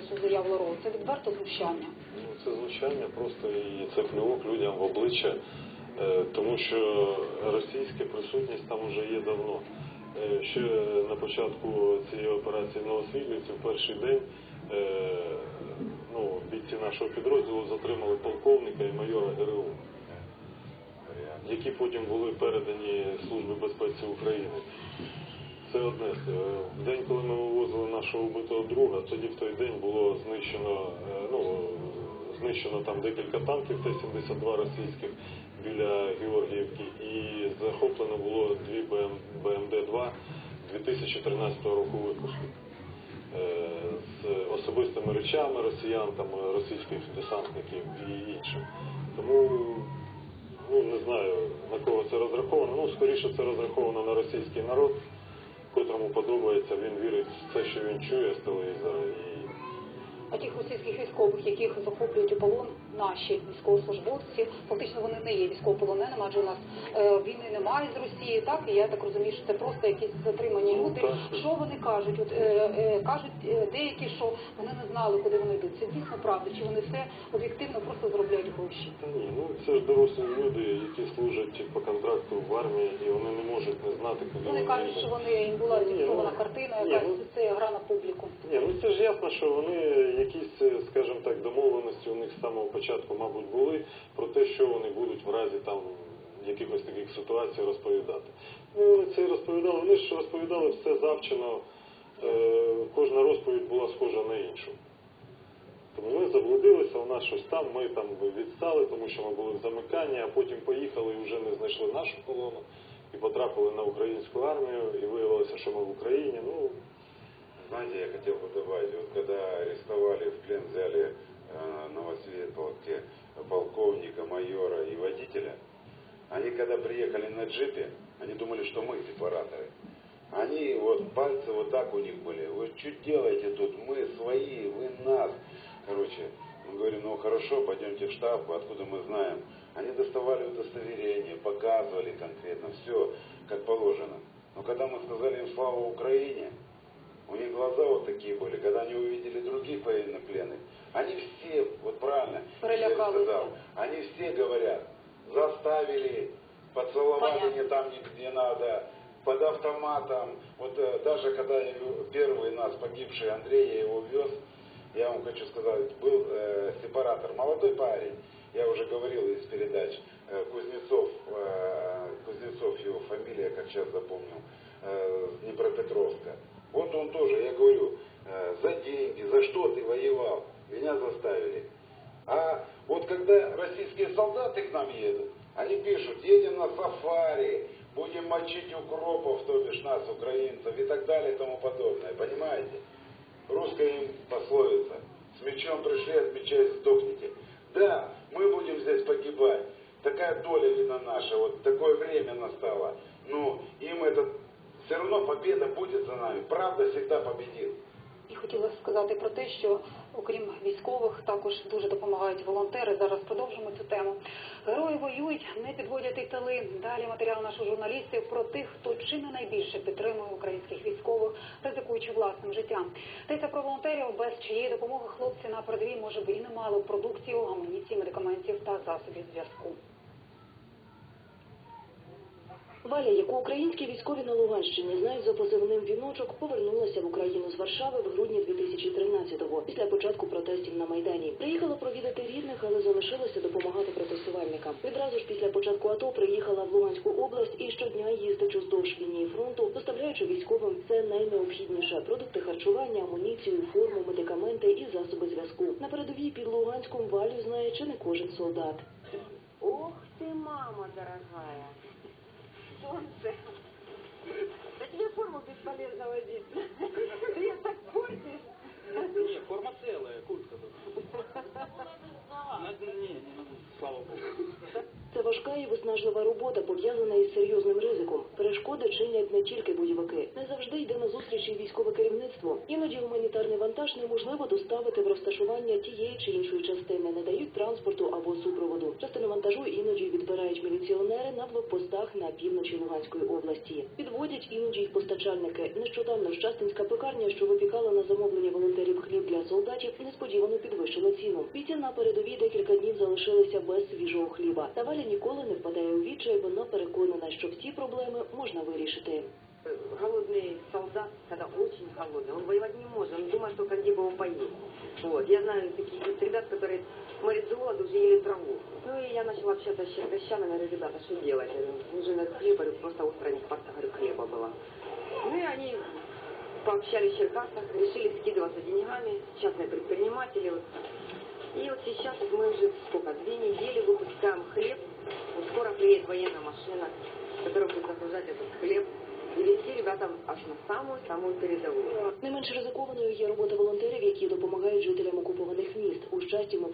цю заяву Лаврова? Це відверто знущання. Ну, це звучання просто і це плювок людям в обличчя, е, тому що російська присутність там вже є давно. Е, Ще на початку цієї операції в Новосвітлівці в перший день е, ну, бійці нашого підрозділу затримали полковника і майора ГРУ, які потім були передані Службі безпеці України. Це одне. Е, В день, коли ми вивозили нашого вбитого друга, тоді в той день було знищено, е, ну, знищено там декілька танків Т-72 російських біля Георгіївки і захоплено було дві БМ, БМД-2 2013 року випуску. Е, З особистими речами росіян, там, російських десантників і іншим. Тому ну, не знаю, на кого це розраховано. Ну, скоріше це розраховано на російський народ, котрому подобається, він вірить в те, що він чує з телевізора. І А тих російських військових, яких захоплюють у полон наші військовослужбовці, фактично вони не є військовополоненими, адже у нас е, війни немає з Росії, так і я так розумію, що це просто якісь затримані Ну, люди. Що вони кажуть? От е, е, кажуть е, деякі, що вони не знали, куди вони йдуть. Це дійсно правда, чи вони все об'єктивно просто заробляють гроші? Та ні, ну це ж дорослі люди, які служать по контракту в армії, і вони не можуть не знати, куди Вони вони кажуть, що вони їм була картина, якась ну, це гра на публіку. Ні, ну це ж ясно, що вони якісь, е, скажімо так, домовленості у них з самого початку, мабуть, були про те, що вони будуть в разі там якихось таких ситуацій розповідати. Ну, вони це розповідали, вони ж розповідали все завчено, е, кожна розповідь була схожа на іншу. Тому ми заблудилися, у нас щось там, ми там відстали, тому що ми були в замиканні, а потім поїхали і вже не знайшли нашу колону і потрапили на українську армію, і виявилося, що ми в Україні. Ну, Знаете, я хотел бы добавить, вот когда арестовали, в плен взяли э, Новосветловке полковника, майора и водителя, они когда приехали на джипе, они думали, что мы сепараторы. Они, вот пальцы вот так у них были. Вы что делаете тут? Мы свои, вы нас. Короче, мы говорим, ну хорошо, пойдемте в штаб, откуда мы знаем. они доставали удостоверение, показывали конкретно все, как положено. Но когда мы сказали им слава Украине, у них глаза вот такие были, когда они увидели других военнопленных. Они все, вот правильно, я сказал, они все говорят, заставили, поцеловали Понятно. не там, где надо, под автоматом. Вот э, даже когда первый нас погибший Андрей, я его вез, я вам хочу сказать, был э, сепаратор, молодой парень, я уже говорил из передач, э, Кузнецов, э, Кузнецов его фамилия, как сейчас запомнил, э, Днепропетровска. Вот он тоже, я говорю, за деньги, за что ты воевал? Меня заставили. А вот когда российские солдаты к нам едут, они пишут, едем на сафари, будем мочить укропов, то бишь нас, украинцев и так далее и тому подобное. Понимаете? Русская им пословица. С мечом пришли, от меча и сдохните. Да, Такая доля, видно, наша. Вот такое время настало. Ну, им это... Все равно победа будет за нами. Правда всегда победит. І хотіла сказати про те, що окрім військових також дуже допомагають волонтери. Зараз продовжимо цю тему. Герої воюють, не підводять і. Далі матеріал наших журналістів про тих, хто чи не найбільше підтримує українських військових, ризикуючи власним життям. Йдеться про волонтерів, без чиєї допомоги хлопці на передовій може би і не мали продуктів, амуніції, медикаментів та засобів зв'язку. Валя, яку українські військові на Луганщині знають за позивним віночок, повернулася в Україну з Варшави в грудні 2013-го, після початку протестів на майдані. Приїхала провідати рідних, але залишилася допомагати протестувальникам. Відразу ж після початку АТО приїхала в Луганську область і щодня їздить уздовж лінії фронту, доставляючи військовим все найнеобхідніше: продукти харчування, амуніцію, форму, медикаменти і засоби зв'язку. На передовій під Луганськом Валю знає чи не кожен солдат. Ох ты, мама дорогая. Солнце. Да тебе форму бесполезно возить. Ты ее так портишь. Не, форма целая, куртка. Не, не надо, слава богу. Це важка і виснажлива робота, пов'язана із серйозним ризиком. Перешкоди чинять не тільки бойовики. Не завжди йде на зустрічі гуманітарний вантаж неможливо доставити в розташування тієї чи іншої частини, не дають транспорту або супроводу. Частину вантажу іноді відбирають міліціонери на блокпостах на півночі Луганської області. Підводять іноді й постачальники. Нещодавно Щастинська пекарня, що випікала на замовлення волонтерів хліб для солдатів несподівано підвищила ціну. Бійці на передовій декілька днів залишилися без свіжого хліба. Та Валя ніколи не впадає у відчай, вона переконана, що всі проблеми можна вирішити. Голодный солдат, когда очень голодный, он воевать не может, он думает только бы его поесть. Вот. Я знаю таких ребят, которые морят с уже ели траву. Ну и я начала общаться с черкащанами, говорю, ребята, что делать? Я говорю, нужен этот хлеб, говорю, просто остро не хватает, говорю, хлеба было. Ну и они пообщались в Черкасах, решили скидываться деньгами, частные предприниматели. вот. И вот сейчас вот мы уже сколько, две недели выпускаем хлеб. Вот скоро приедет военная машина, которая будет загружать этот хлеб и везти ребятам аж на саму-саму передову. Не менш ризикованою є робота волонтерів, які допомагають жителям окупованих міст. У щасті ми